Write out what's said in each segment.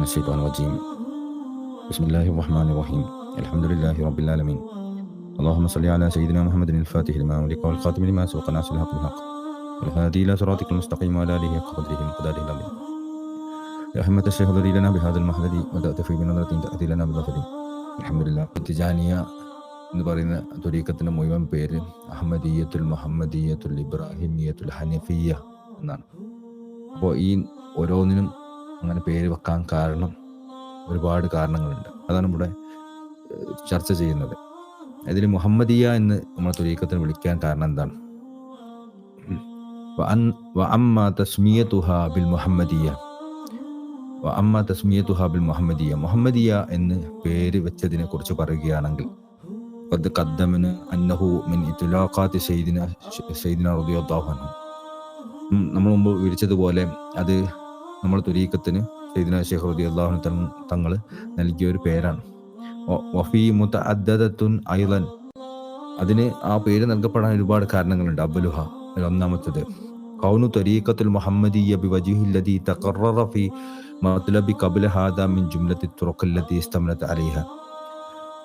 من الشيطان الرجيم بسم الله الرحمن الرحيم الحمد لله رب العالمين اللهم صل على سيدنا محمد الفاتح لما أملك والخاتم لما سبق ناصر الحق بالحق والهادي إلى صراطك المستقيم وعلى آله حق قدره ومقداره العظيم يا همة الشيخ ذري لنا بهذا المحذر وتأت في بنظرة تأتي لنا بظفر الحمد لله Tijaniyya എന്ന് പറയുന്ന തുരീക്കത്തിന്റെ മുഴുവൻ പേര് അഹമ്മദീയത്തുൽ മുഹമ്മദീയത്തുൽ ഇബ്രാഹിമിയത്തുൽ ഹനഫിയ എന്നാണ് അപ്പോൾ ഈ ഓരോന്നിനും അങ്ങനെ പേര് വെക്കാൻ കാരണം ഒരുപാട് കാരണങ്ങളുണ്ട് അതാണ് ഇവിടെ ഏഹ്, ചർച്ച ചെയ്യുന്നത് ഇതിൽ മുഹമ്മദിയ എന്ന് നമ്മൾ തുരീക്കത്തിന് വിളിക്കാൻ കാരണം എന്താണ് വഅൻ- വഅമ്മ തസ്മിയതുഹ ബിൽ മുഹമ്മദിയ വഅമ്മ തസ്മിയതുഹ ബിൽ മുഹമ്മദിയ മുഹമ്മദിയ എന്ന് പേര് വെച്ചതിനെ കുറിച്ച് പറയുകയാണെങ്കിൽ قد قدمنا أنه من إطلاقات سيدنا سيدنا رضي الله عنه ഉം, നമ്മൾ മുമ്പ് വിവരിച്ചതുപോലെ അത് നമ്മൾ തുരീക്കത്തിന് സൈദിന ഷെയ്ഖ് റതി അള്ളാഹു തങ്ങൾ നൽകിയ ഒരു പേരാണ്. വഫീ മുതഅദ്ദദത്തുൻ ഐലൻ അതിന് ആ പേര് നൽകപ്പെടാൻ ഒരുപാട് കാരണങ്ങളുണ്ട്. അബ്ബലുഹ ഒന്നാമത്തത്. കൗനു തരീഖത്തുൽ മുഹമ്മദിയ ബിവജിഹില്ലദി തഖററ ഫി മത്ലബി ഖബ്ല ഹാദാ മിൻ ജുംലത്തി തുറക്കല്ലതി ഇസ്തമനത്ത് അലിഹ.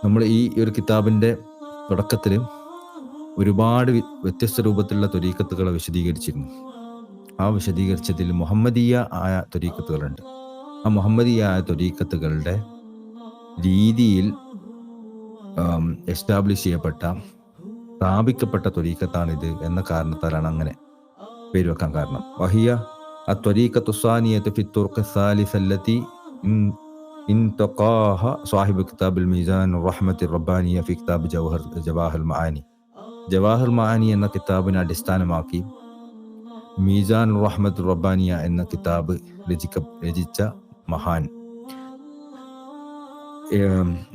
നമ്മൾ ഈ ഒരു കിതാബിന്റെ തുടക്കത്തിൽ ഒരുപാട് വ്യത്യസ്ത രൂപത്തിലുള്ള തൊരീക്കത്തുകളെ വിശദീകരിച്ചിരുന്നു. ആ വിശദീകരിച്ചതിൽ മുഹമ്മദീയ ആയ തൊരീക്കത്തുകളുണ്ട് ആ മുഹമ്മദീയ ആയ തൊരീക്കത്തുകളുടെ രീതിയിൽ എസ്റ്റാബ്ലിഷ് ചെയ്യപ്പെട്ട സ്ഥാപിക്കപ്പെട്ട തൊരീക്കത്താണിത് എന്ന കാരണത്താലാണ് അങ്ങനെ പേര് വെക്കാൻ കാരണം വഹിയ الطريقة الثانية في الطرق الثالثة التي إن- انتقاها صاحب كتاب الميزان الرحمة الربانية في كتاب جوهر جواهر المعاني ജവാഹർ മാനി എന്ന കിതാബിനെ അടിസ്ഥാനമാക്കി മീസാൻ റഹ്മത്ത് റബ്ബാനിയ എന്ന കിതാബ് രചിക്ക രചിച്ച മഹാൻ.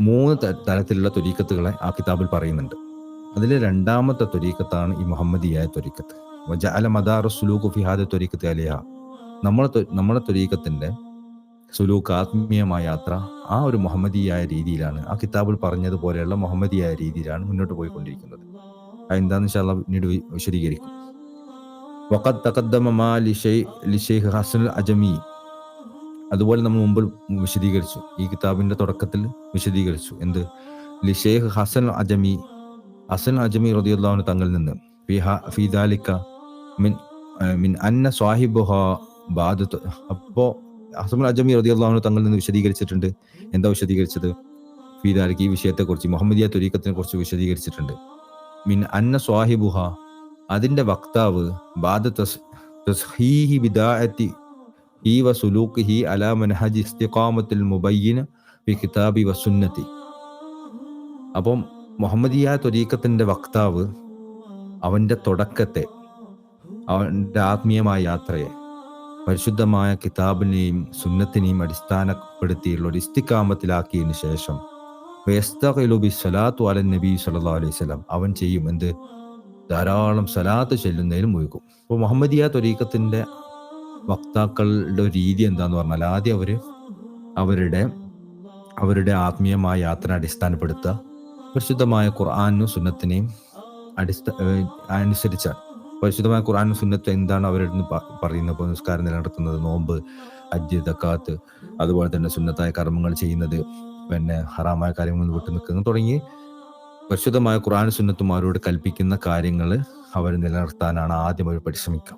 മൂന്ന് തരത്തിലുള്ള തൊരീക്കത്തുകളെ ആ കിതാബിൽ പറയുന്നുണ്ട്. അതിലെ രണ്ടാമത്തെ തൊരീക്കത്താണ് ഈ മുഹമ്മദിയായ തൊരീക്കത്ത് വജഅല മദാർ സുലൂഖ് ഫിഹാദ തൊരീക്കത്ത് അലിയ നമ്മളെ നമ്മുടെ തൊരീക്കത്തിന്റെ സുലൂക്ക് ആത്മീയമായ യാത്ര ആ ഒരു മുഹമ്മദിയായ രീതിയിലാണ് ആ കിതാബിൽ പറഞ്ഞതുപോലെയുള്ള മുഹമ്മദിയായ രീതിയിലാണ് മുന്നോട്ട് പോയിക്കൊണ്ടിരിക്കുന്നത്. അതെന്താണെന്ന് വെച്ചാൽ പിന്നീട് വിശദീകരിക്കും. വഖദ് തഖദ്ദമ മാ ലിഷൈ- ലിഷൈഖ് ഹസൻ അജമി. അതുപോലെ നമ്മൾ മുമ്പ് വിശദീകരിച്ചു. ഈ കിതാബിന്റെ തുടക്കത്തിൽ വിശദീകരിച്ചു. എന്ത്? ലിഷേഖ് ഹസൻ അജമി ഹസൻ അജമി റളിയല്ലാഹു തങ്ങളിൽ നിന്ന്. ഫിദാലിക്ക മിൻ മിൻ അന്ന സ്വാഹിബുഹ ബാദത്ത് അപ്പോ ഹസൻ അജമി റളിയല്ലാഹു തങ്ങളിൽ നിന്ന് വിശദീകരിച്ചിട്ടുണ്ട്. എന്താ വിശദീകരിച്ചത്? ഫി ദാലിക ഈ വിഷയത്തെക്കുറിച്ച് മുഹമ്മദിയ തുരീക്കത്തിനെ കുറിച്ച് വിശദീകരിച്ചിട്ടുണ്ട്. മിൻ അന്ന സ്വാഹിബുഹ അതിന്റെ വക്താവ് ബാദ തസ്ഹീഹി അലാ മൻഹജ് ഇസ്തിഖാമത്തുൽ കിതാബി അപ്പം മുഹമ്മദിയ ത്വരീക്കത്തിന്റെ വക്താവ് അവന്റെ തുടക്കത്തെ അവന്റെ ആത്മീയമായ യാത്രയെ പരിശുദ്ധമായ കിതാബിനെയും സുന്നത്തിനെയും അടിസ്ഥാനപ്പെടുത്തിയുള്ള ഒരു ഇസ്തിക്കാമത്തിലാക്കിയതിനു ശേഷം അലൻ നബി അലൈഹി വസല്ലം അവൻ ചെയ്യും എന്ത്? ധാരാളം സലാത്ത് ചെല്ലുന്നതിൽ മുഴുകും അപ്പോൾ മുഹമ്മദിയ തൊരീക്കത്തിന്റെ വക്താക്കളുടെ രീതി എന്താന്ന് പറഞ്ഞാൽ ആദ്യം അവർ അവരുടെ അവരുടെ ആത്മീയമായ യാത്ര അടിസ്ഥാനപ്പെടുത്തുക. പരിശുദ്ധമായ ഖുർആാനും സുന്നത്തിനെയും അടിസ്ഥാ അനുസരിച്ചാണ്. പരിശുദ്ധമായ ഖുർആാനും സുന്നത്തും എന്താണ് അവരുടെ പറയുന്നത്? ഇപ്പോൾ നിസ്കാരം നിലനിർത്തുന്നത് നോമ്പ് അജ്ജ് തക്കാത്ത് അതുപോലെ തന്നെ സുന്നത്തായ കർമ്മങ്ങൾ ചെയ്യുന്നത് പിന്നെ ഹറാമായ കാര്യങ്ങളിൽ വിട്ടു നിൽക്കുന്നത് തുടങ്ങി പരിശുദ്ധമായ ഖുറാൻ സുന്നത്തുമാരോട് കൽപ്പിക്കുന്ന കാര്യങ്ങൾ അവർ നിലനിർത്താനാണ് ആദ്യം അവർ പരിശ്രമിക്കുക.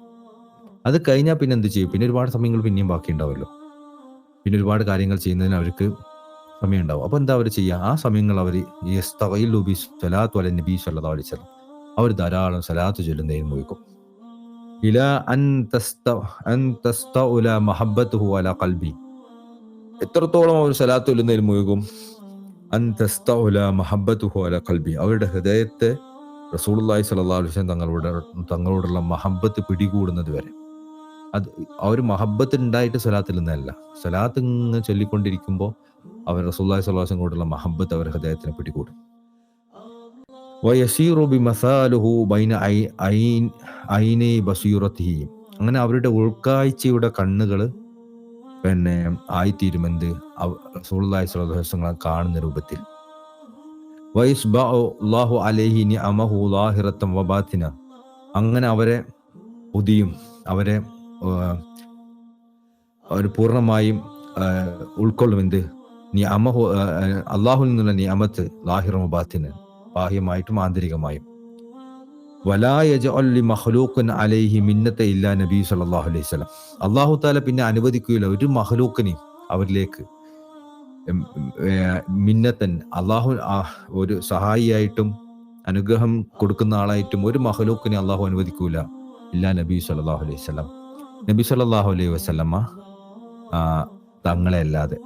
അത് കഴിഞ്ഞാൽ പിന്നെ എന്ത് ചെയ്യും? പിന്നെ ഒരുപാട് സമയങ്ങൾ പിന്നെയും ബാക്കി ഉണ്ടാവുമല്ലോ പിന്നെ ഒരുപാട് കാര്യങ്ങൾ ചെയ്യുന്നതിന് അവർക്ക് സമയം ഉണ്ടാവും അപ്പോൾ എന്താ അവർ ചെയ്യുക? ആ സമയങ്ങൾ അവർ ഈ സലാത്തു അല നബി സല്ലല്ലാഹു അലൈഹി വസല്ലം. അവർ ധാരാളം സലാത്ത് ചൊല്ലുന്നതിന് മുഴുക്കും ഇല അൻ തസ്ത ഉല മഹബത്ത് മഹബ്ബത്തുഹു അല ഖൽബി. എത്രത്തോളം അവർ സലാത്ത് ചൊല്ലുന്നതിന് മുഴുകും അൻ തസ്തഉല അല ഖൽബി. അവരുടെ ഹൃദയത്തെ സ്വല്ലല്ലാഹു അലൈഹി തങ്ങളുടെ തങ്ങളോട് തങ്ങളോടുള്ള മഹബത്ത് പിടികൂടുന്നത് വരെ. അത് ആ ഒരു മഹബ്ബത്ത് ഉണ്ടായിട്ട് സ്വലാത്തിൽ നിന്നല്ല. സ്വലാത്ത് ഇങ്ങനെ ചൊല്ലിക്കൊണ്ടിരിക്കുമ്പോൾ അവർ റസൂല്ലാഹി സ്വല്ലല്ലാഹു അലൈഹി മഹബത്ത് അവർ ഹൃദയത്തിന് പിടികൂടും. ബൈന അങ്ങനെ അവരുടെ ഉൾക്കാഴ്ചയുടെ കണ്ണുകൾ പിന്നെ ആയിത്തീരുമെന്ത് സുഹൃദായ വസല്ലം കാണുന്ന രൂപത്തിൽ. വയസ്ബഉ അല്ലാഹു അലൈഹി നിഅമഹു ലാഹിറത്തൻ വബാത്തിന. അങ്ങനെ അവരെ പുതിയും അവരെ അവർ പൂർണമായും ഉൾക്കൊള്ളുമെന്ത്? നീ അമഹു അള്ളാഹുൽ നിന്നുള്ള നിയമത്ത് ലാഹിറമ ബാത്തിന് ബാഹ്യമായിട്ടും ആന്തരികമായും. വലായജ അലൈഹി മിന്നത്തെ ഇല്ല നബി സല്ലല്ലാഹു അലൈഹി വസല്ലം. അള്ളാഹു താല പിന്നെ അനുവദിക്കുകയില്ല. ഒരു മഹ്ലൂക്കിനെയും അവരിലേക്ക് മിന്നത്തൻ അള്ളാഹു ഒരു സഹായിയായിട്ടും അനുഗ്രഹം കൊടുക്കുന്ന ആളായിട്ടും ഒരു മഹലൂക്കിനെ അള്ളാഹു അനുവദിക്കൂല. ഇല്ലാ നബി സല്ലല്ലാഹു അലൈഹി സ്വലം നബി സല്ലല്ലാഹു അലൈഹി വസ്ലമ തങ്ങളെ അല്ലാതെ.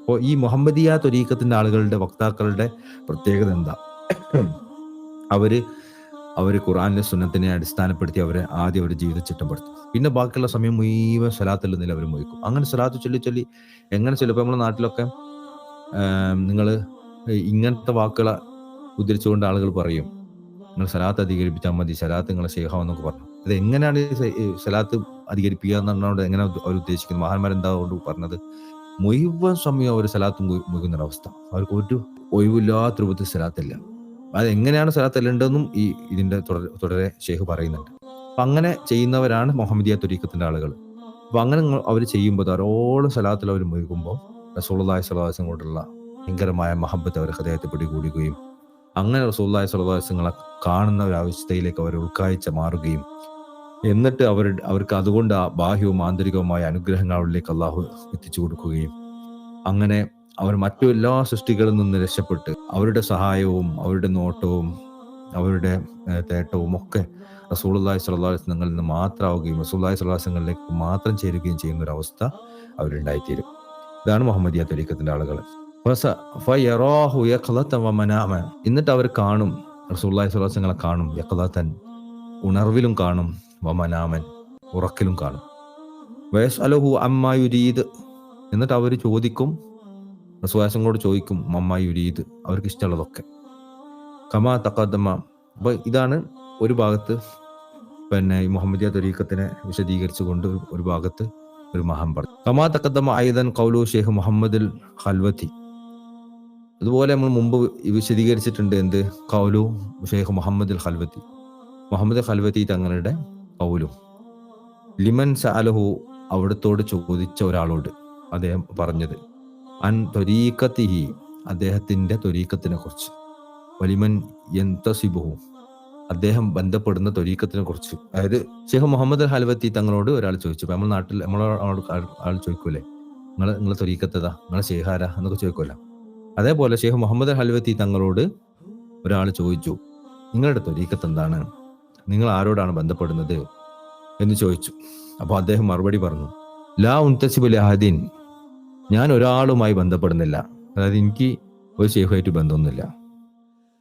അപ്പോൾ ഈ മുഹമ്മദിയ തൊരീക്കത്തിന്റെ ആളുകളുടെ വക്താക്കളുടെ പ്രത്യേകത എന്താ? അവർ അവർ ഖുറാനിലെ സുന്നത്തിനെ അടിസ്ഥാനപ്പെടുത്തി അവരെ ആദ്യം അവരുടെ ജീവിതം ചിട്ടപ്പെടുത്തും. പിന്നെ ബാക്കിയുള്ള സമയം മുഴുവൻ സ്വലാത്തിൽ നിന്നിൽ അവർ മോയിക്കും അങ്ങനെ സ്വലാത്ത് ചൊല്ലി ചൊല്ലി എങ്ങനെ ചൊല്ലും? നമ്മളെ നാട്ടിലൊക്കെ നിങ്ങൾ ഇങ്ങനത്തെ വാക്കുകളെ ഉദ്ധരിച്ചുകൊണ്ട് ആളുകൾ പറയും. നിങ്ങൾ സലാത്ത് അധികരിപ്പിച്ചാൽ മതി സലാത്ത് നിങ്ങളെ ശേഖാവെന്നൊക്കെ പറഞ്ഞു. അത് എങ്ങനെയാണ് സലാത്ത് അധികരിപ്പിക്കുക എന്നാണ് എങ്ങനെ അവർ ഉദ്ദേശിക്കുന്നത്? മഹാന്മാരെന്താ കൊണ്ട് പറഞ്ഞത്? മുഴുവൻ സമയം അവർ സലാത്ത് മുഴുകുന്നൊരവസ്ഥ. അവർക്ക് ഒരു ഒഴിവില്ലാത്ത രൂപത്തിൽ സലാത്തില്ല അത് എങ്ങനെയാണ് സലാത്ത് അല്ലേണ്ടതെന്നും ഈ ഇതിന്റെ തുടരെ തുടരെ ഷെയ്ഖ് പറയുന്നുണ്ട്. അപ്പൊ അങ്ങനെ ചെയ്യുന്നവരാണ് മുഹമ്മദിയ തുരീക്കത്തിന്റെ ആളുകൾ. അപ്പൊ അങ്ങനെ അവർ ചെയ്യുമ്പോൾ ധാരോളം സലാത്തിൽ അവർ മുഴുകുമ്പോൾ റസൂള്ളി സ്വലാസം കൊണ്ടുള്ള ഭയങ്കരമായ മഹബത്ത് അവർ ഹൃദയത്തെ പിടികൂടുകയും അങ്ങനെ റസൂള്ളി സ്വലാസങ്ങളെ കാണുന്ന ഒരു അവസ്ഥയിലേക്ക് അവർ ഉൾക്കാഴ്ച മാറുകയും എന്നിട്ട് അവർ അവർക്ക് അതുകൊണ്ട് ആ ബാഹ്യവും ആന്തരികവുമായ അനുഗ്രഹങ്ങളിലേക്ക് അള്ളാഹു എത്തിച്ചു കൊടുക്കുകയും അങ്ങനെ അവർ മറ്റു എല്ലാ സൃഷ്ടികളിൽ നിന്ന് രക്ഷപ്പെട്ട് അവരുടെ സഹായവും അവരുടെ നോട്ടവും അവരുടെ തേട്ടവും ഒക്കെ റസൂള്ളി സ്വലാസങ്ങളിൽ നിന്ന് മാത്രമാവുകയും റസൂള്ളി സ്വലാസങ്ങളിലേക്ക് മാത്രം ചേരുകയും ചെയ്യുന്ന ഒരു അവസ്ഥ അവരുണ്ടായിത്തീരും ഇതാണ് മുഹമ്മദിയ തൊരീക്കത്തിന്റെ ആളുകൾ. എന്നിട്ട് അവർ കാണും റസൂള്ളി സ്വലാസങ്ങളെ കാണും യഖലത്തൻ ഉണർവിലും കാണും വമനാമൻ ഉറക്കിലും കാണും. വയസ് അലഹു അമ്മായുരീത് എന്നിട്ട് അവർ ചോദിക്കും റസൂലാസങ്ങളോട് ചോദിക്കും മമ്മായി ഉരീത് അവർക്ക് ഇഷ്ടമുള്ളതൊക്കെ. കമാ തക്കാദമ്മ അപ്പൊ ഇതാണ് ഒരു ഭാഗത്ത് പിന്നെ ഈ മുഹമ്മദിയ തൊരീക്കത്തിനെ വിശദീകരിച്ചുകൊണ്ട് ഒരു- ഭാഗത്ത് ഒരു മഹം പറഞ്ഞു. കമാ തക്കദമ ഐദൻ കൗലു ഷെയ്ഖ് മുഹമ്മദ് ഹൽവത്തി അതുപോലെ നമ്മൾ മുമ്പ് വിശദീകരിച്ചിട്ടുണ്ട് എന്ത്? കൗലു ഷെയ്ഖ് മുഹമ്മദ് ഹൽവത്തി മുഹമ്മദ് ഹൽവത്തി തങ്ങളുടെ കൗലും ലിമൻ സഅലഹു അവിടത്തോട് ചോദിച്ച ഒരാളോട്. അദ്ദേഹം പറഞ്ഞത്. അൻ തൊരീക്കത്തിഹി അദ്ദേഹത്തിന്റെ തൊരീക്കത്തിനെ കുറിച്ച് വലിമൻ യന്തസിബുഹു അദ്ദേഹം ബന്ധപ്പെടുന്ന തൊരീക്കത്തിനെ കുറിച്ച് അതായത് ഷെയ്ഖ് മുഹമ്മദ് അൽ ഹൽവത്തി തങ്ങളോട് ഒരാൾ ചോദിച്ചു. നമ്മൾ നാട്ടിൽ നമ്മളോട് ആൾ ചോദിക്കൂലേ? നിങ്ങൾ നിങ്ങളെ തൊരീക്കത്തതാ നിങ്ങളെ ഷെയ്ഹാര എന്നൊക്കെ ചോദിക്കുമല്ലോ അതേപോലെ ഷെയ്ഖ് മുഹമ്മദ് അൽ ഹൽവത്തി തങ്ങളോട് ഒരാൾ ചോദിച്ചു. നിങ്ങളുടെ തൊരീക്കത്ത് എന്താണ് നിങ്ങൾ ആരോടാണ് ബന്ധപ്പെടുന്നത്? എന്ന് ചോദിച്ചു. അപ്പോൾ അദ്ദേഹം മറുപടി പറഞ്ഞു. ലാ ഉൻതസിബുൽ അഹദീൻ ഞാൻ ഒരാളുമായി ബന്ധപ്പെടുന്നില്ല. അതായത് എനിക്ക് ഒരു ഷെയ്ഖുമായിട്ട് ബന്ധമൊന്നുമില്ല.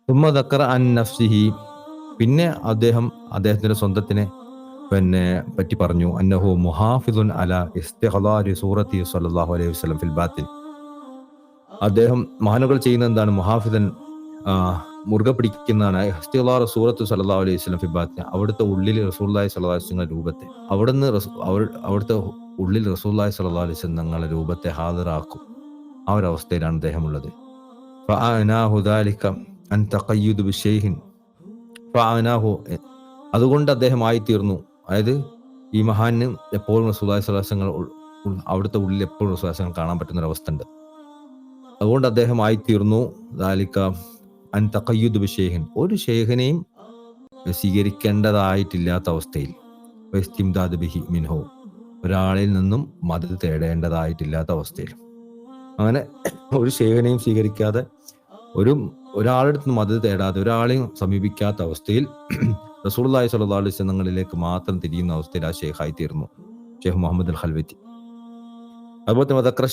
ഉമ്മ അൻ നഫ്സിഹി പിന്നെ അദ്ദേഹം അദ്ദേഹത്തിന്റെ സ്വന്തത്തിനെ പിന്നെ പറ്റി പറഞ്ഞു. അന്നഹു മുഹാഫിദുൻ അല ഇസ്തിഹദാരി സൂറത്തി സല്ലല്ലാഹു അലൈഹി വസ്ലം ഫിൽബാത്തിൽ അദ്ദേഹം മഹാനുകൾ ചെയ്യുന്ന എന്താണ്? മുഹാഫിദൻ മുറുകെ പിടിക്കുന്നതാണ്. ഇസ്തിഹദാർ സൂറത്ത് സല്ലല്ലാഹു അലൈഹി വസല്ലം ഫിൽ ബാത്തിൽ. അവിടുത്തെ ഉള്ളിൽ അലൈഹി വസല്ലം രൂപത്തെ. അവിടുന്ന് അവിടുത്തെ ഉള്ളിൽ റസൂലുള്ളാഹി സ്വല്ലല്ലാഹു അലൈഹി വസല്ലം തങ്ങളുടെ രൂപത്തെ ഹാജരാക്കും. ആ ഒരു അവസ്ഥയിലാണ് അദ്ദേഹം ഉള്ളത് ഫഅനാഹു ദാലിക അൻ തഖയ്യുദ് ബിശൈഹിൻ ഫഅനാഹു അതുകൊണ്ട് അദ്ദേഹം ആയിത്തീർന്നു. അതായത് ഈ മഹാന് എപ്പോഴും സുദാസങ്ങൾ അവിടുത്തെ ഉള്ളിൽ എപ്പോഴും റസൂലാസങ്ങൾ കാണാൻ പറ്റുന്ന ഒരു അവസ്ഥ ഉണ്ട് അതുകൊണ്ട് അദ്ദേഹം ആയിത്തീർന്നു. ദാലിക്ക അൻ തക്കയ്യുദ് ബിശൈഹിൻ ഒരു ഷേഖിനെയും സ്വീകരിക്കേണ്ടതായിട്ടില്ലാത്ത അവസ്ഥയിൽ. ബിഹി മിൻഹോ. ഒരാളിൽ നിന്നും മദത് തേടേണ്ടതായിട്ടില്ലാത്ത അവസ്ഥയിൽ. അങ്ങനെ ഒരു സേവനയും സ്വീകരിക്കാതെ ഒരു ഒരാളുടെ അടുത്ത് മദത് തേടാതെ ഒരാളെയും സമീപിക്കാത്ത അവസ്ഥയിൽ റസൂള്ളി സല്ലല്ലാഹു അലൈഹി വസല്ലങ്ങളിലേക്ക് മാത്രം തിരിയുന്ന അവസ്ഥയിൽ ആ ഷേഖായി തീർന്നു. ഷേഖ് മുഹമ്മദ് അൽ ഹൽവത്തി അതുപോലെ തന്നെ മദക്ര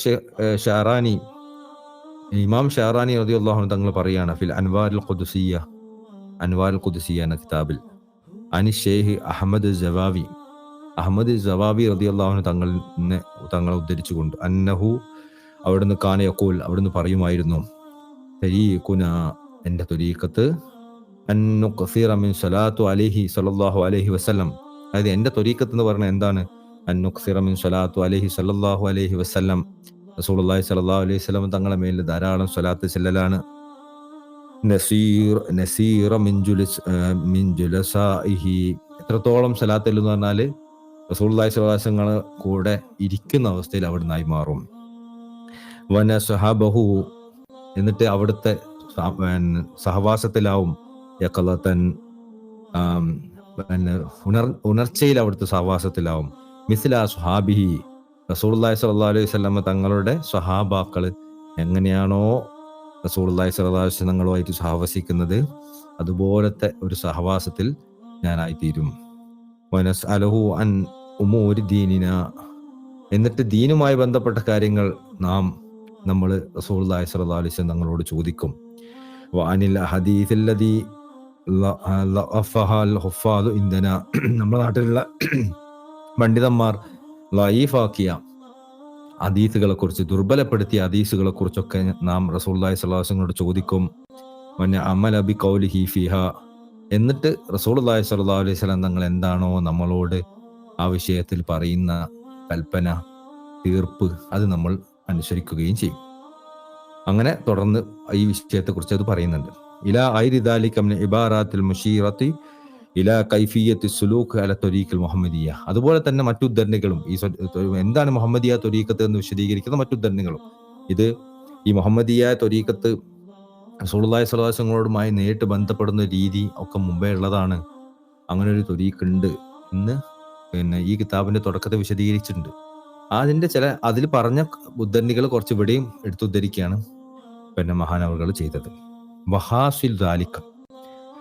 ഷാറാനി ഇമാം ഷാറാനി റതി അള്ളാഹു തങ്ങൾ പറയാണ് ഫിൽ അൻവാർ ഖുദുസിയ അൻവാർ ഖുദുസിയ എന്ന കിതാബിൽ അനി ഷെയ്ഖ് അഹമ്മദ് ജവാവി അഹമ്മദ് ജവാബി റളിയല്ലാഹു തങ്ങളിനെ തങ്ങളെ ഉദ്ധരിച്ചുകൊണ്ട് അന്നഹു അവിടുന്ന് കാനയക്കോൽ അവിടുന്ന് പറയുമായിരുന്നു തരീഖുന എന്റെ തൊരീക്കത്ത് അന്നു കസീറ മിൻ സലാത്തു അലൈഹി സലാഹു അലൈഹി വസല്ലം. അതായത് എന്റെ തൊരീക്കത്ത് എന്ന് പറഞ്ഞാൽ എന്താണ്? അന്നു കസീറ മിൻ സലാത്തു അലൈഹി സല്ലല്ലാഹു അലൈഹി വസല്ലം. റസൂലുള്ളാഹി സലാഹു അലൈഹി വസല്ലം തങ്ങളെ മേലിൽ ധാരാളം സ്വലാത്ത് ചെല്ലലാണ്. നസീർ നസീറ മിൻ ജുലസ് മിൻ ജുലസാഇഹി. എത്രത്തോളം സലാത്ത് എന്ന് പറഞ്ഞാൽ റസൂലുള്ളാഹി സ്വലാസങ്ങൾ കൂടെ ഇരിക്കുന്ന അവസ്ഥയിൽ അവിടുന്നായി മാറും. വന സഹബഹു എന്നിട്ട് അവിടുത്തെ സഹവാസത്തിലാവും. യക്കലത്തൻ പിന്നെ ഉണർ ഉണർച്ചയിൽ അവിടുത്തെ സഹവാസത്തിലാവും. മിസില സുഹാബിഹി റസൂള്ളി സല്ലാ അലൈഹി സ്വലമ തങ്ങളുടെ സ്വഹാബാക്കൾ എങ്ങനെയാണോ റസൂള്ളി സ്വല്ലാ അലൈഹി തങ്ങളുമായിട്ട് സഹവസിക്കുന്നത് അതുപോലത്തെ ഒരു സഹവാസത്തിൽ ഞാനായിത്തീരും. അലഹു അൻ ഉമൂരി ദീനിന. എന്നിട്ട് ദീനുമായി ബന്ധപ്പെട്ട കാര്യങ്ങൾ നാം നമ്മൾ റസൂലുള്ളാഹി സ്വല്ലല്ലാഹു അലൈഹി വസല്ലം തങ്ങളോട് ചോദിക്കും. വാനിൽ ഹദീസല്ലതി ഇന്ധന നമ്മുടെ നാട്ടിലുള്ള പണ്ഡിതന്മാർ ലൈഫാക്കിയ അതീസുകളെ കുറിച്ച് ദുർബലപ്പെടുത്തിയ അതീസുകളെ കുറിച്ചൊക്കെ നാം അലൈഹി വസല്ലമയോട് ചോദിക്കും. മഞ്ഞ അമല ബി കൗലിഹി ഫിഹ. എന്നിട്ട് റസൂലുള്ളാഹി സ്വല്ലല്ലാഹു അലൈഹി വസല്ലം തങ്ങൾ എന്താണോ നമ്മളോട് ആ വിഷയത്തിൽ പറയുന്ന കൽപ്പന തീർപ്പ് അത് നമ്മൾ അനുസരിക്കുകയും ചെയ്യും. അങ്ങനെ തുടർന്ന് ഈ വിഷയത്തെക്കുറിച്ച് അത് പറയുന്നുണ്ട്. ഇല ഐരിദാലിക്കമിന് ഇബാറാത്തിൽ മുഷീറത്തി ഇല കൈഫിയത്തി സുലൂഖ് അല തൊരീഖൽ മുഹമ്മദിയ. അതുപോലെ തന്നെ മറ്റു ഉദ്ധരണികളും ഈ എന്താണ് മുഹമ്മദിയ തൊരീക്കത്ത് എന്ന് വിശദീകരിക്കുന്ന മറ്റു ഉദ്ധരണികളും. ഇത് ഈ മുഹമ്മദിയ തൊരീക്കത്ത് സുളുല്ലായ സ്വലാസങ്ങളോടുമായി നേരിട്ട് ബന്ധപ്പെടുന്ന രീതി ഒക്കെ മുമ്പേ ഉള്ളതാണ്. അങ്ങനെ ഒരു തൊരീക്കുണ്ട് എന്ന് പിന്നെ ഈ കിതാബിന്റെ തുടക്കത്തെ വിശദീകരിച്ചിട്ടുണ്ട്. അതിന്റെ ചില അതിൽ പറഞ്ഞ ഉദ്ധരണികൾ കുറച്ച് ഇവിടെയും എടുത്തുദ്ധരിക്കുകയാണ് പിന്നെ മഹാനവറുകൾ ചെയ്തത്. വഹാസിൽ ദാലിക്ക.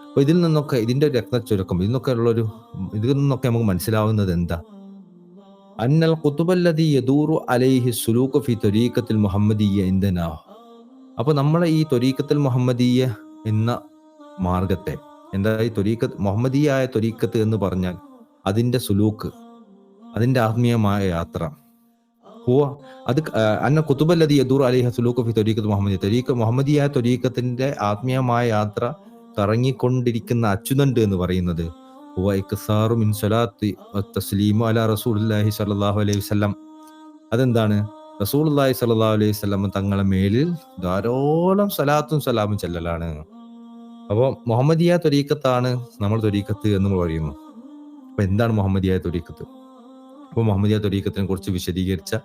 അപ്പൊ ഇതിൽ നിന്നൊക്കെ ഇതിന്റെ രക്ത രത്നച്ചുരുക്കം ഇതിൽ നിന്നൊക്കെ ഉള്ളൊരു ഇതിൽ നിന്നൊക്കെ നമുക്ക് മനസ്സിലാവുന്നത് എന്താ? അന്നൽ കുത്തുബല്ലതി യദൂറു അലൈഹി സുലൂഖ് ഫി തൊരീക്കത്തിൽ മുഹമ്മദീയ ഇന്ദനാ അപ്പൊ നമ്മളെ ഈ തൊരീക്കത്തിൽ മുഹമ്മദീയ എന്ന മാർഗത്തെ എന്താ ഈ തൊരീക്ക മുഹമ്മദീയായ തൊരീക്കത്ത് എന്ന് പറഞ്ഞാൽ അതിന്റെ സുലൂക്ക് അതിന്റെ ആത്മീയമായ യാത്ര. ഹുവ അത് അന്ന കുത്തുബല്ലതി യദൂർ അലിഹ സുലൂക്ക് ഫി തൊരീക്കത്ത് മുഹമ്മദി. തൊരീഖ് മുഹമ്മദിയായ തൊരീഖത്തിന്റെ ആത്മീയമായ യാത്ര കറങ്ങിക്കൊണ്ടിരിക്കുന്ന അച്യുതണ്ട് എന്ന് പറയുന്നത്. ഹുവ ഇക്സാറു മിൻ സ്വല്ലല്ലാഹു അലൈഹി വസല്ലം. അതെന്താണ്? സ്വല്ലല്ലാഹു അലൈഹി വസല്ലം തങ്ങളെ മേലിൽ ധാരാളം സലാത്തും സലാമും ചെല്ലലാണ്. അപ്പോൾ മുഹമ്മദിയ തൊരീക്കത്താണ് നമ്മൾ തൊരീക്കത്ത് എന്ന് പറയുന്നു. അപ്പൊ എന്താണ് മുഹമ്മദിയായ തൊരീക്കത്ത് അപ്പോൾ മുഹമ്മദിയ തൊരീക്കത്തിനെ കുറിച്ച് വിശദീകരിച്ച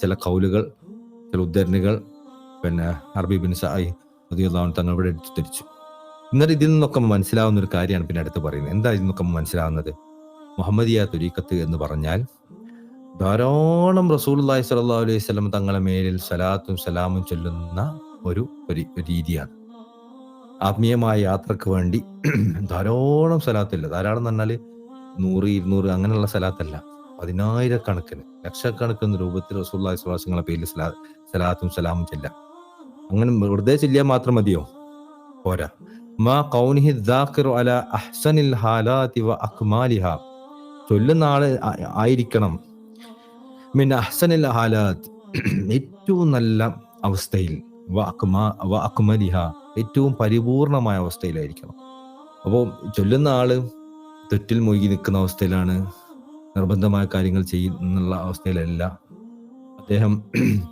ചില കൗലുകൾ ചില ഉദ്ധരണികൾ പിന്നെ അറബി ബിൻ സായി അതിയുള്ള തങ്ങൾ ഇവിടെ എടുത്തു തിരിച്ചു എന്നിട്ട് ഇതിൽ നിന്നൊക്കെ മനസ്സിലാവുന്ന ഒരു കാര്യമാണ് പിന്നെ അടുത്ത് പറയുന്നത്. എന്താ ഇതിൽ നിന്നൊക്കെ മനസ്സിലാവുന്നത്? മുഹമ്മദിയ തൊരീക്കത്ത് എന്ന് പറഞ്ഞാൽ ധാരാളം റസൂലുള്ളാഹി സ്വല്ലാ അലൈഹി സ്വലം തങ്ങളെ മേലിൽ സലാത്തും സലാമും ചൊല്ലുന്ന ഒരു രീതിയാണ്. ആത്മീയമായ യാത്രയ്ക്ക് വേണ്ടി ധാരാളം സലാത്തില്ല ധാരാളം എന്ന് പറഞ്ഞാൽ നൂറ് ഇരുന്നൂറ് അങ്ങനെയുള്ള സലാത്തല്ല. പതിനായിരക്കണക്കിന് ലക്ഷക്കണക്കിന് രൂപത്തിൽ റസൂള്ളി സ്വലാസങ്ങളെ പേരിൽ സലാ സലാത്തും സലാമും ചെല്ലാം. അങ്ങനെ വെറുതെ ചെല്ലിയാൽ മാത്രം മതിയോ? പോരാ. മാ കൗനിഹി ദാഖിറു അല അഹ്സനിൽ ഹാലാതി വ അക്മാലിഹ ചൊല്ലുന്ന ആൾ ആയിരിക്കണം. മിൻ അഹ്സനിൽ ഹാലാത്ത്. ഏറ്റവും നല്ല അവസ്ഥയിൽ വ അക്മാ വ അക്മലിഹ ഏറ്റവും പരിപൂർണമായ അവസ്ഥയിലായിരിക്കണം. അപ്പോൾ ചൊല്ലുന്ന ആൾ തെറ്റിൽ മുഴുകി നിൽക്കുന്ന അവസ്ഥയിലാണ് നിർബന്ധമായ കാര്യങ്ങൾ ചെയ്യുന്നുള്ള അവസ്ഥയിലല്ല. അദ്ദേഹം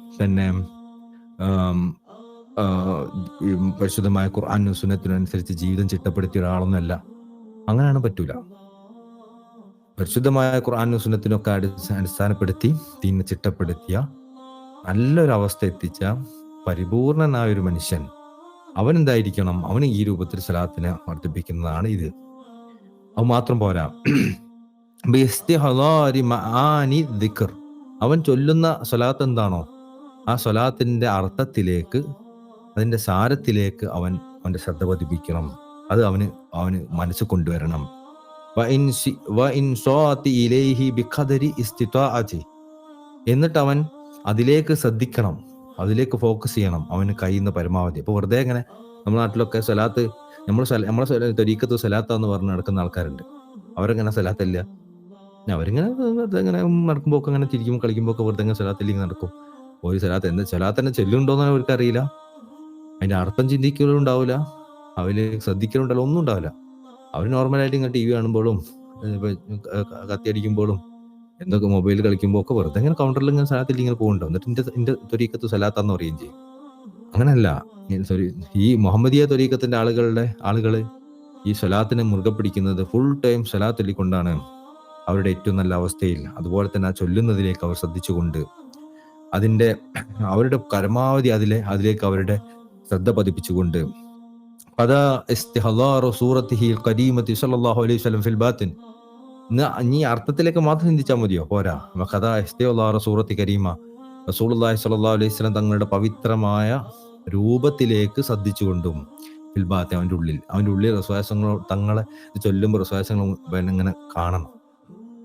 ഈ പരിശുദ്ധമായ ഖുർആാനും സുന്നത്തിനനുസരിച്ച് ജീവിതം ചിട്ടപ്പെടുത്തിയ ഒരാളൊന്നുമല്ല. അങ്ങനെയാണ് പറ്റൂല? പരിശുദ്ധമായ ഖുർആാനും സുന്നത്തിനൊക്കെ അടി അടിസ്ഥാനപ്പെടുത്തി തീന്ന് ചിട്ടപ്പെടുത്തിയ നല്ലൊരവസ്ഥ എത്തിച്ച പരിപൂർണനായ ഒരു മനുഷ്യൻ അവൻ എന്തായിരിക്കണം? അവന് ഈ രൂപത്തിൽ സലാത്തിനെ വർദ്ധിപ്പിക്കുന്നതാണ് ഇത്. അത് മാത്രം പോരാ. അവൻ ചൊല്ലുന്ന സ്വലാത്ത് എന്താണോ ആ സ്വലാത്തിന്റെ അർത്ഥത്തിലേക്ക് അതിന്റെ സാരത്തിലേക്ക് അവൻ അവന്റെ ശ്രദ്ധ പതിപ്പിക്കണം. അത് അവന് അവന് മനസ്സ് കൊണ്ടുവരണം. എന്നിട്ട് അവൻ അതിലേക്ക് ശ്രദ്ധിക്കണം. അതിലേക്ക് ഫോക്കസ് ചെയ്യണം. അവന് കഴിയുന്ന പരമാവധി. അപ്പൊ വെറുതെ ഇങ്ങനെ നമ്മുടെ നാട്ടിലൊക്കെ സ്വലാത്ത് നമ്മൾ നമ്മളെ തൊരീക്കത്ത് എന്ന് പറഞ്ഞ് നടക്കുന്ന ആൾക്കാരുണ്ട്. അവരങ്ങനെ സലാത്തല്ല. അവരിങ്ങനെ ഇങ്ങനെ നടക്കുമ്പോൾ ഒക്കെ അങ്ങനെ തിരിക്കുമ്പോൾ കളിക്കുമ്പോൾ ഒക്കെ വെറുതെ ഇങ്ങനെ നടക്കും. ഒരു സലാത്ത് എന്താ സലാത്തന്നെ തന്നെ ചെല്ലുണ്ടോന്ന് അവർക്ക് അറിയില്ല അതിന്റെ അർത്ഥം ചിന്തിക്കലും ഉണ്ടാവില്ല അവർ ശ്രദ്ധിക്കലുണ്ടല്ലോ ഒന്നും ഉണ്ടാവില്ല. അവർ നോർമലായിട്ട് ഇങ്ങനെ ടി വി കാണുമ്പോഴും കത്തിയടിക്കുമ്പോഴും എന്തൊക്കെ മൊബൈൽ കളിക്കുമ്പോൾ ഒക്കെ വെറുതെ ഇങ്ങനെ കൗണ്ടറിൽ ഇങ്ങനെ സ്ഥലത്തിൽ ഇങ്ങനെ പോകുന്നുണ്ടോ എന്നിട്ട് എന്റെ എന്റെ തൊരീക്കത്ത് സലാത്താന്ന് പറയുകയും ചെയ്യും. അങ്ങനല്ല. സോറി ഈ മുഹമ്മദിയ തൊരീക്കത്തിന്റെ ആളുകളുടെ ആളുകൾ ഈ സ്വലാത്തിനെ മുറുകെ പിടിക്കുന്നത് ഫുൾ ടൈം സ്വലാത്തൊല്ലിക്കൊണ്ടാണ് അവരുടെ ഏറ്റവും നല്ല അവസ്ഥയിൽ. അതുപോലെ തന്നെ ആ ചൊല്ലുന്നതിലേക്ക് അവർ ശ്രദ്ധിച്ചുകൊണ്ട് അതിന്റെ അവരുടെ പരമാവധി അതിലെ അതിലേക്ക് അവരുടെ ശ്രദ്ധ പതിപ്പിച്ചുകൊണ്ട് നീ അർത്ഥത്തിലേക്ക് മാത്രം ചിന്തിച്ചാൽ മതിയോ? പോരാ. കഥാ ഇസ്തിഹദാറു സൂറത്തി കരീമ റസൂലുള്ളാഹി സ്വല്ലാ അലൈഹി സ്വലം തങ്ങളുടെ പവിത്രമായ രൂപത്തിലേക്ക് ശ്രദ്ധിച്ചുകൊണ്ടും ഫിൽബാത്തെ അവന്റെ ഉള്ളിൽ അവന്റെ ഉള്ളിൽ റസ്വാസങ്ങൾ തങ്ങളെ ചൊല്ലുമ്പോൾ റസ്വാസങ്ങൾ ഇങ്ങനെ കാണണം.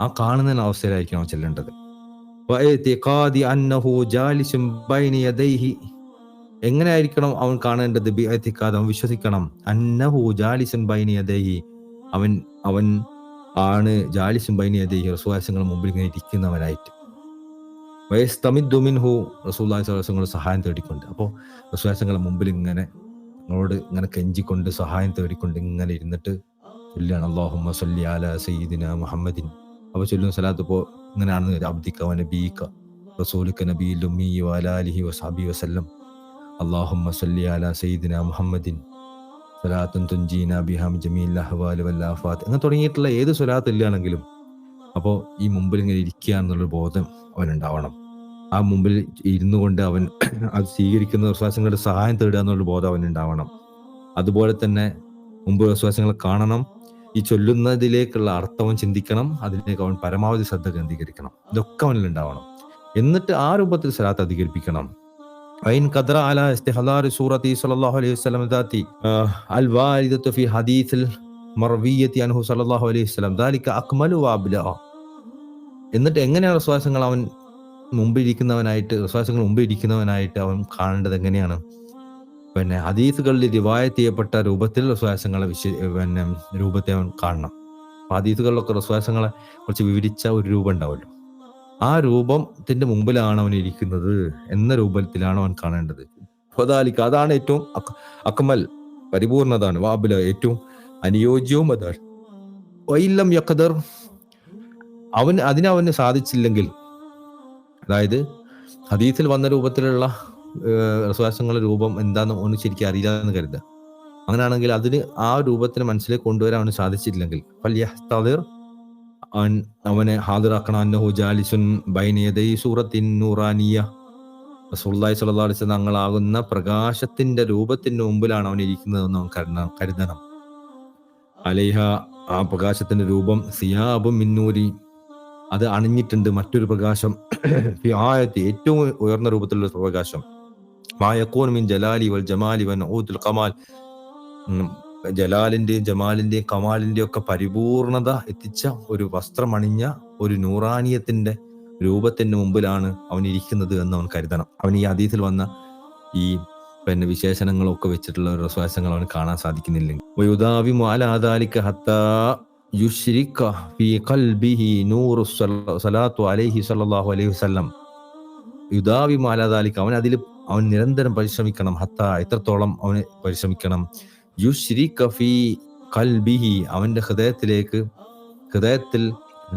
ആ കാണുന്ന അവസ്ഥയിലായിരിക്കും അവൻ ചെല്ലേണ്ടത്. എങ്ങനെയായിരിക്കണം അവൻ കാണേണ്ടത്? ബിഅത്തിക്കാതെ അവൻ വിശ്വസിക്കണം. അന്നഹു ജാലിസൻ ബൈനിയദേഹി യദൈഹി. അവൻ അവൻ ആണ് ജാലിസും ബൈനിയദേഹി യദൈഹി റസൂലുള്ളാഹിന്റെ മുമ്പിൽ ഇങ്ങനെ ഇരിക്കുന്നവനായിട്ട്. വയസ്തമിദ്ദു മിൻഹു റസൂലുള്ളാഹി സ്വല്ലല്ലാഹു അലൈഹി വസല്ലം സഹായം തേടിക്കൊണ്ട്. അപ്പോൾ റസൂലുള്ളാഹിന്റെ മുമ്പിൽ ഇങ്ങനെ നിങ്ങളോട് ഇങ്ങനെ കെഞ്ചിക്കൊണ്ട് സഹായം തേടിക്കൊണ്ട് ഇങ്ങനെ ഇരുന്നിട്ട് ചൊല്ലിയാണ് അള്ളാഹുമ്മ സല്ലി അല സയ്യിദിന മുഹമ്മദിൻ. അപ്പോൾ ചൊല്ലുന്ന സ്ഥലത്ത് ഇപ്പോൾ ഇങ്ങനെയാണ് അബ്ദിക്ക നബീക്ക റസൂലിക്ക നബീ ലുമി വലാലിഹി വസാബി വസല്ലം. അള്ളാഹുമ്മ സല്ലി അല സയ്യിദിന മുഹമ്മദിൻ. സലാത്തും തുഞ്ചീന ബിഹാം ജമീൽ അഹ്വാൽ വല്ലാഫാത്ത് അങ്ങനെ തുടങ്ങിയിട്ടുള്ള ഏത് സ്വലാത്ത് ഇല്ലാണെങ്കിലും അപ്പോൾ ഈ മുമ്പിൽ ഇങ്ങനെ ഇരിക്കുക എന്നുള്ളൊരു ബോധം അവനുണ്ടാവണം ആ മുമ്പിൽ ഇരുന്നു കൊണ്ട് അവൻ അത് സ്വീകരിക്കുന്ന വിശ്വാസങ്ങളുടെ സഹായം തേടുക എന്നുള്ള ബോധം അവൻ ഉണ്ടാവണം അതുപോലെ തന്നെ മുമ്പ് വിശ്വാസങ്ങളെ കാണണം ഈ ചൊല്ലുന്നതിലേക്കുള്ള അർത്ഥവും ചിന്തിക്കണം അതിലേക്ക് അവൻ പരമാവധി ശ്രദ്ധ കേന്ദ്രീകരിക്കണം ഇതൊക്കെ അവനിൽ ഉണ്ടാവണം എന്നിട്ട് ആ രൂപത്തിൽ സലാത്ത് അധികരിപ്പിക്കണം وإن قدر على استحضار سورة صلى الله عليه وسلم ذاتي آه الواردة في حديث المروية عنه صلى الله عليه وسلم ذلك أكمل وأبلغ എന്നിട്ട് എങ്ങനെയാണ് വിശ്വാസങ്ങൾ അവൻ മുമ്പിരിക്കുന്നവനായിട്ട് വിശ്വാസങ്ങൾ മുമ്പിരിക്കുന്നവനായിട്ട് അവൻ കാണേണ്ടത് എങ്ങനെയാണ്? പിന്നെ ഹദീസുകളിൽ റിവായത്ത് ചെയ്യപ്പെട്ട രൂപത്തിൽ വിശ്വാസങ്ങളെ വിശ പിന്നെ രൂപത്തെ അവൻ കാണണം. അപ്പൊ ഹദീസുകളിലൊക്കെ വിശ്വാസങ്ങളെ കുറച്ച് വിവരിച്ച ഒരു രൂപം ഉണ്ടാവുമല്ലോ ആ രൂപത്തിന്റെ മുമ്പിലാണ് അവൻ ഇരിക്കുന്നത് എന്ന രൂപത്തിലാണ് അവൻ കാണേണ്ടത്. ഫദാലിക്ക് അതാണ് ഏറ്റവും അക്- അക്മൽ പരിപൂർണതാണ്. വാബില ഏറ്റവും അനുയോജ്യവും അതാണ്. വൈല്ലം യഖദർ അവൻ അതിനവന് സാധിച്ചില്ലെങ്കിൽ അതായത് ഹദീസിൽ വന്ന രൂപത്തിലുള്ള വിശ്വാസങ്ങളുടെ രൂപം എന്താന്ന് ഒന്ന് ശരിക്കും അറിയില്ല എന്ന് കരുതുക അങ്ങനെയാണെങ്കിൽ അതിന് ആ രൂപത്തിന് മനസ്സിലേക്ക് കൊണ്ടുവരാൻ അവന് സാധിച്ചില്ലെങ്കിൽ അവനെ ഹാദിറാക്കണം. അന്നഹു ജാലിസുൻ സൂറത്തിൻ നൂറാനിയ. തങ്ങളാകുന്ന പ്രകാശത്തിന്റെ രൂപത്തിന് മുമ്പിലാണ് അവൻ ഇരിക്കുന്നതെന്ന് കരുതണം കരുതണം. അലൈഹ ആ പ്രകാശത്തിന്റെ രൂപം സിയാബും മിന്നൂരി അത് അണിഞ്ഞിട്ടുണ്ട് മറ്റൊരു പ്രകാശം. ആയത്തി ഏറ്റവും ഉയർന്ന രൂപത്തിലുള്ള പ്രകാശം. മായക്കോൻ മിൻ ജലാലി വൽ ജമാലി വൻ ഊത്തുൽ കമാൽ. ജലാലിന്റെയും ജമാലിന്റെയും കമാലിന്റെയും ഒക്കെ പരിപൂർണത എത്തിച്ച ഒരു വസ്ത്രമണിഞ്ഞ ഒരു നൂറാനിയത്തിന്റെ രൂപത്തിന് മുമ്പിലാണ് അവൻ ഇരിക്കുന്നത് എന്ന് അവൻ കരുതണം. അവൻ ഈ അതീതിൽ വന്ന ഈ പിന്നെ വിശേഷണങ്ങളൊക്കെ വെച്ചിട്ടുള്ള ഒരു അവന് കാണാൻ സാധിക്കുന്നില്ലെങ്കിൽ. യുശ്രിക ഫീ ഖൽബിഹി നൂറു സലാത്തു അലൈഹി സ്വല്ലല്ലാഹു അലൈഹി വസല്ലം. യുദാവി അലാ അവൻ അതിൽ അവൻ നിരന്തരം പരിശ്രമിക്കണം. ഹത്ത എത്രത്തോളം അവന് പരിശ്രമിക്കണം. യുശ്രിക ഫീ ഖൽബിഹി. അവന്റെ ഹൃദയത്തിലേക്ക് ഹൃദയത്തിൽ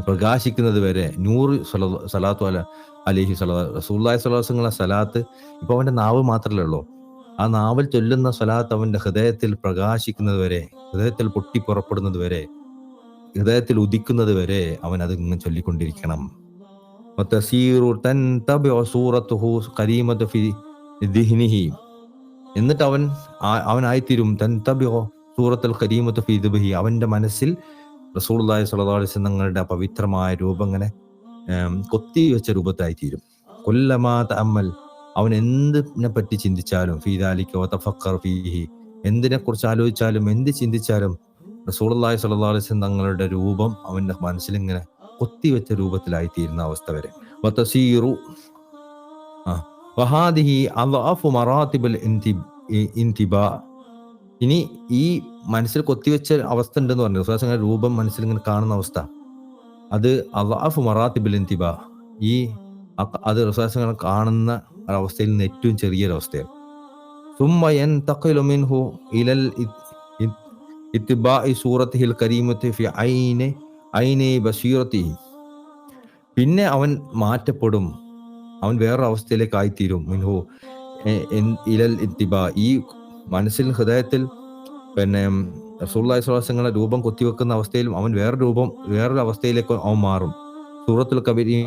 പ്രകാശിക്കുന്നത് വരെ നൂറ് സലാത്തു അല അലിഹി റസൂല്ലായി സ്വലാസങ്ങളെ സലാത്ത് ഇപ്പൊ അവന്റെ നാവ് മാത്രമല്ലേ ഉള്ളൂ. ആ നാവിൽ ചൊല്ലുന്ന സലാത്ത് അവന്റെ ഹൃദയത്തിൽ പ്രകാശിക്കുന്നത് വരെ ഹൃദയത്തിൽ പൊട്ടി പുറപ്പെടുന്നത് വരെ ഹൃദയത്തിൽ ഉദിക്കുന്നത് വരെ അവൻ അത് ഇങ്ങനെ ചൊല്ലിക്കൊണ്ടിരിക്കണം. എന്നിട്ട് അവൻ അവനായിത്തീരും. തൻതബിഉ സൂറത്തുൽ ഖരീമതു ഫി ദിബ്ഹി. അവന്റെ മനസ്സിൽ വസല്ലം തങ്ങളുടെ പവിത്രമായ രൂപം ഇങ്ങനെ വെച്ച കൊത്തിവെച്ച രൂപത്തായിത്തീരും. കൊല്ലമാ തഅമ്മൽ. അവൻ എന്തിനെ പറ്റി ചിന്തിച്ചാലും ഫീദാലിക്കോ തഫക്കർ ഫീഹി. എന്തിനെ കുറിച്ച് ആലോചിച്ചാലും എന്ത് ചിന്തിച്ചാലും റസൂളല്ലാഹി സലഹ്ലിസ്ലം തങ്ങളുടെ രൂപം അവന്റെ മനസ്സിലിങ്ങനെ കൊത്തിവെച്ച രൂപത്തിലായിത്തീരുന്ന അവസ്ഥ വരെ. വത്തസീറു വഹാദിഹി ഇനി ഈ മനസ്സിൽ കൊത്തിവെച്ച അവസ്ഥ ഉണ്ടെന്ന് പറഞ്ഞു. സുഹാസിങ്ങനെ രൂപം മനസ്സിൽ ഇങ്ങനെ കാണുന്ന അവസ്ഥ. അത് അള്ളാഫു മറാത്തിബൽ ഇന്തിബ. ഈ അത് റസാസിങ്ങനെ കാണുന്ന ഒരവസ്ഥയിൽ നിന്ന് ഏറ്റവും ചെറിയൊരവസ്ഥയാണ്. സുമ്മ എൻ തക്കലുമിൻഹു ഇലൽ ഇത്തിബാ ഇ ഫി ഐനെ ഐനെ ബസീറത്തി. പിന്നെ അവൻ മാറ്റപ്പെടും. അവൻ വേറൊരു അവസ്ഥയിലേക്ക് ആയിത്തീരും മിൻഹു ഇലൽ ഇത്തിബ ഈ മനസ്സിൽ ഹൃദയത്തിൽ പിന്നെ റസൂള്ളി സ്വലാസങ്ങളുടെ രൂപം കൊത്തിവെക്കുന്ന അവസ്ഥയിലും അവൻ വേറെ രൂപം വേറൊരു അവസ്ഥയിലേക്ക് അവൻ മാറും. സൂറത്തുൽ കബീ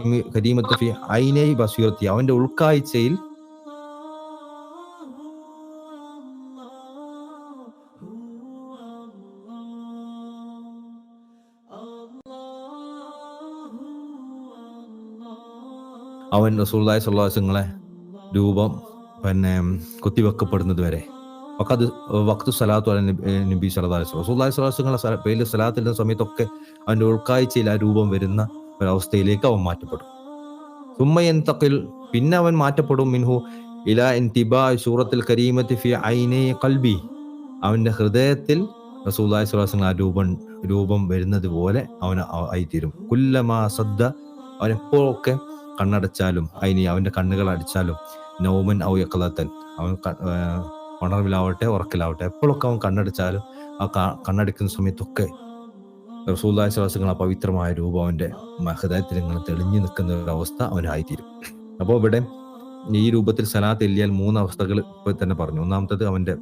ഫി ഐനെ ബസീറത്തി. അവന്റെ ഉൾക്കാഴ്ചയിൽ അവൻ റസൂർദായ സ്വല്ലാസങ്ങളെ രൂപം പിന്നെ കുത്തിവെക്കപ്പെടുന്നത് വരെ. ഒക്കെ അത് വക്തു സലാത്തു അല നബി നബി റസൂർദായ സ്വലാസങ്ങളെ പേരിൽ സലാത്തിന്റെ സമയത്തൊക്കെ അവന്റെ ഉൾക്കാഴ്ചയിൽ ആ രൂപം വരുന്ന ഒരവസ്ഥയിലേക്ക് അവൻ മാറ്റപ്പെടും. സുമ്മയൻ തക്കിൽ പിന്നെ അവൻ മാറ്റപ്പെടും. മിൻഹു ഇല എൻ തിബാ സൂറത്തിൽ കരീമത്തി ഫി ഐനെ കൽബി അവന്റെ ഹൃദയത്തിൽ റസൂല്ലായി സ്വലാസങ്ങൾ ആ രൂപം രൂപം വരുന്നത് പോലെ അവൻ ആയിത്തീരും. കുല്ലമാ സദ്ദ അവൻ എപ്പോഴൊക്കെ കണ്ണടച്ചാലും അതിന് അവന്റെ കണ്ണുകൾ അടിച്ചാലും നൗമൻ ഔ അവൻ ഉണർവിലാവട്ടെ ഉറക്കിലാവട്ടെ. എപ്പോഴൊക്കെ അവൻ കണ്ണടിച്ചാലും ആ കണ്ണടിക്കുന്ന സമയത്തൊക്കെ റസൂല്ലായ ശ്വാസങ്ങൾ ആ പവിത്രമായ രൂപം അവന്റെ ഹൃദയത്തിൽ ഇങ്ങനെ തെളിഞ്ഞു നിൽക്കുന്ന ഒരു അവസ്ഥ അവനായിത്തീരും. അപ്പോൾ ഇവിടെ ഈ രൂപത്തിൽ സലാത്ത് എല്ലിയാൽ മൂന്ന് അവസ്ഥകൾ ഇപ്പോൾ തന്നെ പറഞ്ഞു. ഒന്നാമത്തത് അവന്റെ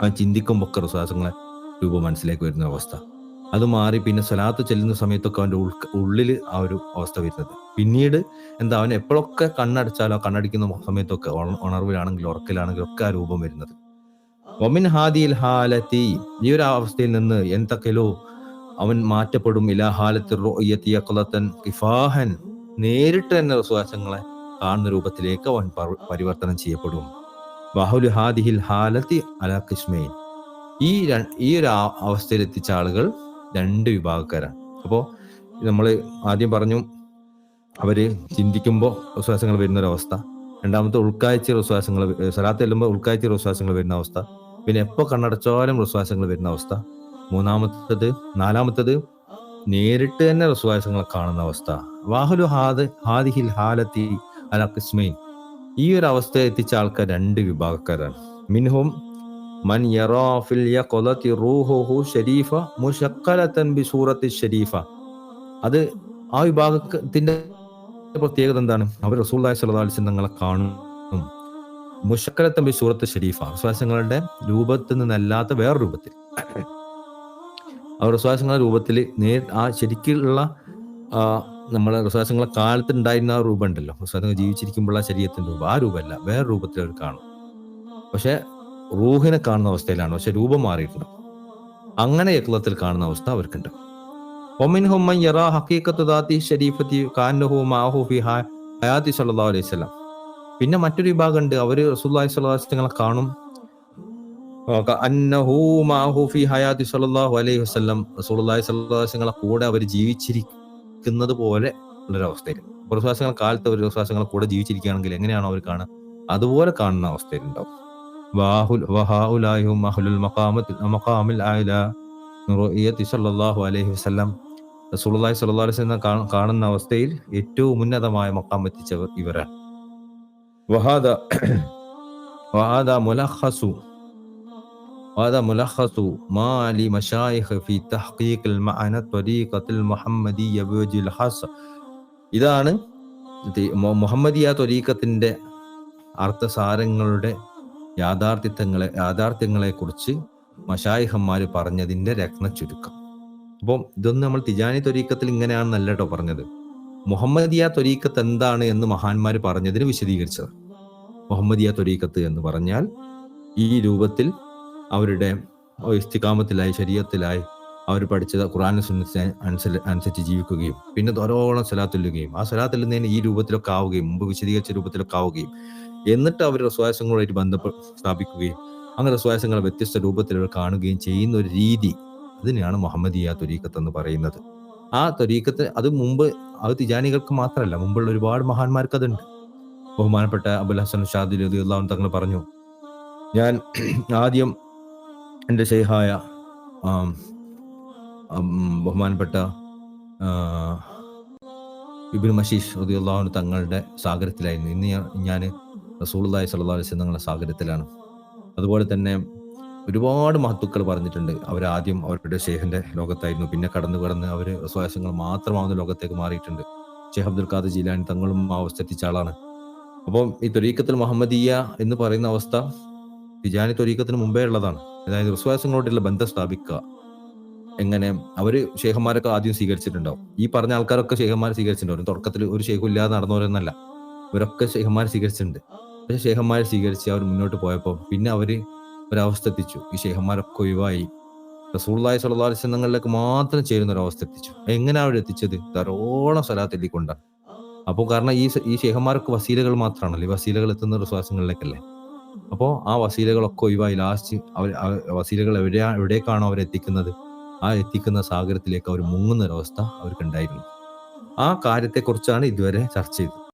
അവൻ ചിന്തിക്കുമ്പോൾ ഒക്കെ റസൂലാസങ്ങളെ രൂപം മനസ്സിലേക്ക് വരുന്ന അവസ്ഥ. അത് മാറി പിന്നെ സ്വലാത്ത് ചെല്ലുന്ന സമയത്തൊക്കെ അവന്റെ ഉൾ ഉള്ളിൽ ആ ഒരു അവസ്ഥ വരുന്നത്. പിന്നീട് എന്താ അവൻ എപ്പോഴൊക്കെ കണ്ണടച്ചാലോ കണ്ണടിക്കുന്ന സമയത്തൊക്കെ ഉണർവിലാണെങ്കിലും ഉറക്കിലാണെങ്കിലും ഒക്കെ ആ രൂപം വരുന്നത്. ഒമിൻ ഹാദിയിൽ ഹാലത്തി. ഈ ഒരു അവസ്ഥയിൽ നിന്ന് എന്തൊക്കെയോ അവൻ മാറ്റപ്പെടും. ഇലാ ഹാലത്തിൽ കിഫാഹൻ. നേരിട്ട് തന്നെ സുഹാസങ്ങളെ കാണുന്ന രൂപത്തിലേക്ക് അവൻ പരിവർത്തനം ചെയ്യപ്പെടും. വഹുൽ ഹാദിഹിൽ ഹാലത്തി അല കിസ്മൈൻ. ഈ ഈ ഒരു അവസ്ഥയിൽ എത്തിച്ച ആളുകൾ രണ്ട് വിഭാഗക്കാരാണ്. അപ്പോൾ നമ്മൾ ആദ്യം പറഞ്ഞു അവർ ചിന്തിക്കുമ്പോൾ വിശ്വാസങ്ങൾ വരുന്നൊരവസ്ഥ രണ്ടാമത്തെ ഉൾക്കാഴ്ച വിശ്വാസങ്ങൾ സ്ഥലത്ത് ചെല്ലുമ്പോൾ ഉൾക്കാഴ്ച വിശ്വാസങ്ങൾ വരുന്ന അവസ്ഥ. പിന്നെ എപ്പോൾ കണ്ണടച്ചാലും വിശ്വാസങ്ങൾ വരുന്ന അവസ്ഥ. മൂന്നാമത്തത് നാലാമത്തത് നേരിട്ട് തന്നെ വിശ്വാസങ്ങൾ കാണുന്ന അവസ്ഥ. വാഹുലു ഹാദ് ഹാദിഹിൽ ഹാലത്തി അല കിസ്മൈൻ ഈ ഒരു അവസ്ഥ എത്തിച്ച ആൾക്കാർ രണ്ട് വിഭാഗക്കാരാണ്. മിൻഹും മൻ യറാഫിൽ യഖലതി റൂഹുഹു ഷരീഫ മുശക്കലതൻ ബിസൂറത്തി ഷരീഫ അത് ആ വിഭാഗത്തിന്റെ പ്രത്യേകത എന്താണ്? അവർ റസൂല്ലായി സ്വല്ലല്ലാഹു അലൈഹി തങ്ങളെ കാണും. മുഷക്കലത്തൻ ബി സൂറത്ത് ഷരീഫ വിശ്വാസങ്ങളുടെ രൂപത്തിൽ നിന്നല്ലാത്ത വേറെ രൂപത്തിൽ. അവർ വിശ്വാസങ്ങളുടെ രൂപത്തിൽ നേ ആ ശരിക്കുള്ള നമ്മളെ വിശ്വാസങ്ങളെ കാലത്ത് ഉണ്ടായിരുന്ന ആ രൂപം ഉണ്ടല്ലോ. വിശ്വാസങ്ങൾ ജീവിച്ചിരിക്കുമ്പോഴുള്ള ശരീരത്തിന്റെ രൂപം. ആ രൂപമല്ല. വേറെ രൂപത്തിൽ അവർ കാണും. പക്ഷെ റൂഹിനെ കാണുന്ന അവസ്ഥയിലാണ്. പക്ഷെ രൂപം മാറിയിട്ടുണ്ട് അങ്ങനെ യക്ലത്തിൽ കാണുന്ന അവസ്ഥ അവർക്കുണ്ട്. മാഹു ഫി അലൈഹി പിന്നെ മറ്റൊരു വിഭാഗം ഉണ്ട് അവർ വസല്ലം കാണും. അന്നഹു മാഹു ഫി അലൈഹി കൂടെ അവർ ജീവിച്ചിരിക്കുന്നത് പോലെ ഉള്ളൊരവസ്ഥയിൽ റസൂലുള്ളാഹി കാലത്ത് അവർ റസ്വാസങ്ങളെ കൂടെ ജീവിച്ചിരിക്കുകയാണെങ്കിൽ എങ്ങനെയാണോ അവർ കാണുക? അതുപോലെ കാണുന്ന അവസ്ഥയിലുണ്ടാവും. വാഹുൽ വഹാഉലാഹിഹും അഹ്ലുൽ മഖാമത്തിൽ മഖാമിൽ ആയില റുഇയത്തി സല്ലല്ലാഹു അലൈഹി വസല്ലം റസൂലുള്ളാഹി സ്വല്ലല്ലാഹു അലൈഹി വസല്ലം കാണുന്ന അവസ്ഥയിൽ ഏറ്റവും ഉന്നതമായ മക്കാം എത്തിച്ചവർ ഇവരാണ് വഹാദ വഹാദ മുലഖസു وهذا ملخص ما لمشايخ في تحقيق المعنى الطريقة المحمدية بوجه الخاص ഇതാണ് മുഹമ്മദിയ ത്വരീക്കത്തിന്റെ അർത്ഥസാരങ്ങളുടെ യാഥാർത്ഥ്യങ്ങളെ യാഥാർത്ഥ്യങ്ങളെക്കുറിച്ച് മഷായിഹന്മാർ പറഞ്ഞതിന്റെ രത്ന ചുരുക്കം. അപ്പം ഇതൊന്നും നമ്മൾ തിജാനി ത്വരീക്കത്തിൽ ഇങ്ങനെയാണെന്നല്ല കേട്ടോ പറഞ്ഞത്. മുഹമ്മദിയ ത്വരീക്കത്ത് എന്താണ് എന്ന് മഹാന്മാർ പറഞ്ഞതിന് വിശദീകരിച്ചത് മുഹമ്മദിയ ത്വരീക്കത്ത് എന്ന് പറഞ്ഞാൽ ഈ രൂപത്തിൽ അവരുടെ ഇസ്തികാമത്തിലായി ശരീരത്തിലായി അവർ പഠിച്ചത് ഖുറാൻ അനുസരിച്ച് ജീവിക്കുകയും പിന്നെ ധാരാളം സ്വലാത്തുല്ലുകയും ആ സ്വലാത്തുല്ലുന്നതിന് ഈ രൂപത്തിലൊക്കെ ആവുകയും മുമ്പ് വിശദീകരിച്ച രൂപത്തിലൊക്കെ ആവുകയും എന്നിട്ട് അവരുടെ റസ്വാസങ്ങളുമായിട്ട് ബന്ധപ്പെട്ട് സ്ഥാപിക്കുകയും അങ്ങനെ റസ്വാസങ്ങളെ വ്യത്യസ്ത രൂപത്തിൽ അവർ കാണുകയും ചെയ്യുന്ന ഒരു രീതി അതിനെയാണ് മുഹമ്മദിയ തൊരീക്കത്ത് എന്ന് പറയുന്നത്. ആ തൊരീക്കത്ത് അത് മുമ്പ് അത് തിജാനികൾക്ക് മാത്രമല്ല മുമ്പുള്ള ഒരുപാട് മഹാന്മാർക്ക് അതുണ്ട്. ബഹുമാനപ്പെട്ട അബുൽ ഹസൻ ഷാദി അള്ളാഹു തങ്ങൾ പറഞ്ഞു ഞാൻ ആദ്യം എന്റെ ഷെയ്ഹായ ബഹുമാനപ്പെട്ട ഇബിൻ മഷീഷ് റദിയുള്ളാഹു തങ്ങളുടെ സാഗരത്തിലായിരുന്നു. ഇന്ന് ഞാൻ റസൂള്ളി സല്ലാ അലൈഹി തങ്ങളുടെ സാഗരത്തിലാണ്. അതുപോലെ തന്നെ ഒരുപാട് മഹത്തുക്കൾ പറഞ്ഞിട്ടുണ്ട്. അവർ ആദ്യം അവരുടെ ഷെയ്ഖിന്റെ ലോകത്തായിരുന്നു. പിന്നെ കടന്നു കടന്ന് അവർ സ്വയാസങ്ങൾ മാത്രമാവുന്ന ലോകത്തേക്ക് മാറിയിട്ടുണ്ട്. ഷെയ്ഖ് അബ്ദുൽ ഖാദർ ജീലാനി തങ്ങളും ആ അവസ്ഥ എത്തിച്ച ആളാണ്. അപ്പം ഈ തൊരീക്കത്തിൽ മുഹമ്മദീയ എന്ന് പറയുന്ന അവസ്ഥ തിജാനി തൊരീക്കത്തിന് മുമ്പേ ഉള്ളതാണ്. അതായത് വിശ്വാസങ്ങളോടുള്ള ബന്ധം സ്ഥാപിക്കുക. എങ്ങനെ? അവർ ഷെയ്ഖന്മാരൊക്കെ ആദ്യം സ്വീകരിച്ചിട്ടുണ്ടാവും. ഈ പറഞ്ഞ ആൾക്കാരൊക്കെ ഷേഖന്മാരെ സ്വീകരിച്ചിട്ടുണ്ടാവും. തുടക്കത്തിൽ ഒരു ഷെയ്ഖും ഇല്ലാതെ നടന്നവരൊന്നല്ല. ഇവരൊക്കെ ഷേഖന്മാരെ സ്വീകരിച്ചിട്ടുണ്ട്. പക്ഷെ ഷേഖന്മാരെ സ്വീകരിച്ച് അവർ മുന്നോട്ട് പോയപ്പോൾ പിന്നെ അവർ ഒരവസ്ഥ എത്തിച്ചു ഈ ഷേഖന്മാരൊക്കെ ഒഴിവായി. റസൂള്ളാഹി സ്വല്ലല്ലാഹു അലൈഹി വസല്ലങ്ങളിലേക്ക് മാത്രം ചേരുന്ന ഒരവസ്ഥ എത്തിച്ചു. എങ്ങനെയാണ് അവർ എത്തിച്ചത്? ധാരോളം സ്വലാത്ത് എത്തിക്കൊണ്ടാണ് അപ്പോൾ കാരണം ഈ ഈ ഷേഖന്മാരൊക്കെ വസീലകൾ മാത്രമാണല്ലോ ഈ വസീലകൾ എത്തുന്ന വിശ്വാസങ്ങളിലേക്കല്ലേ അപ്പോൾ ആ വസീലകളൊക്കെ ഒഴിവായി. ലാസ്റ്റ് അവർ വസീലകൾ എവിടെയാ എവിടേക്കാണോ അവരെത്തിക്കുന്നത് ആ എത്തിക്കുന്ന സാഗരത്തിലേക്ക് അവർ മുങ്ങുന്ന ഒരവസ്ഥ അവർക്കുണ്ടായിരുന്നു ആ കാര്യത്തെക്കുറിച്ചാണ് ഇതുവരെ ചർച്ച ചെയ്തത്.